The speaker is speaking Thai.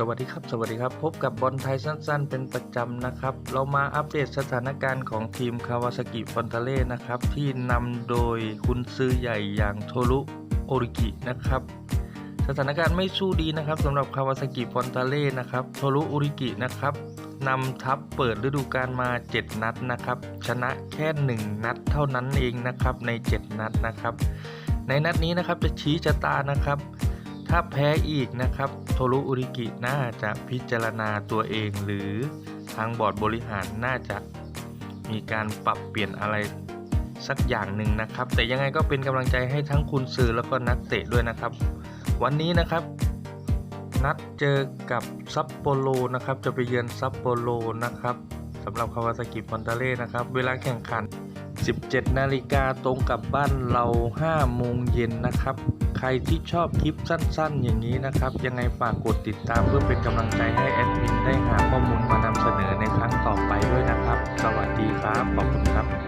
สวัสดีครับ สวัสดีครับ พบกับบอลไทยสั้น ๆ เป็นประจำนะครับ เรามาอัปเดตสถานการณ์ของทีมคาวาซากิฟอนตาเล่นะครับ ที่นำโดยคุณซื้อใหญ่อย่างโทรุโอริกินะครับ สถานการณ์ไม่สู้ดีนะครับสำหรับคาวาซากิฟอนตาเล่นะครับโทรุโอริกินะครับนำทัพเปิดฤดูกาลมา 7 นัดนะครับ ชนะแค่ 1 นัดเท่านั้นเองนะครับใน 7 นัดนะครับ ในนัดนี้นะครับจะชี้ชะตานะครับ ถ้าแพ้อีกนะครับโทรุอุริกิน่าจะพิจารณาตัวเองหรือทางบอร์ดบริหารน่าจะมีการปรับเปลี่ยนอะไรสักอย่างหนึ่งนะครับ แต่ยังไงก็เป็นกำลังใจให้ทั้งคุณซื้อแล้วก็นักเตะด้วยนะครับ วันนี้นะครับ นัดเจอกับซัปโปโรนะครับ จะไปเยือนซัปโปโรนะครับสำหรับคาวาซากิฟอนตาเล่นะครับ เวลาแข่งขัน 17 นาฬิกาตรงกับบ้านเรา 5 โมงเย็นนะครับ ใครที่ชอบคลิปสั้นๆ อย่างนี้นะครับ ยังไงฝากกดติดตามเพื่อเป็นกำลังใจให้แอดมินได้หาข้อมูลมานำเสนอในครั้งต่อไปด้วยนะครับ สวัสดีครับ ขอบคุณครับ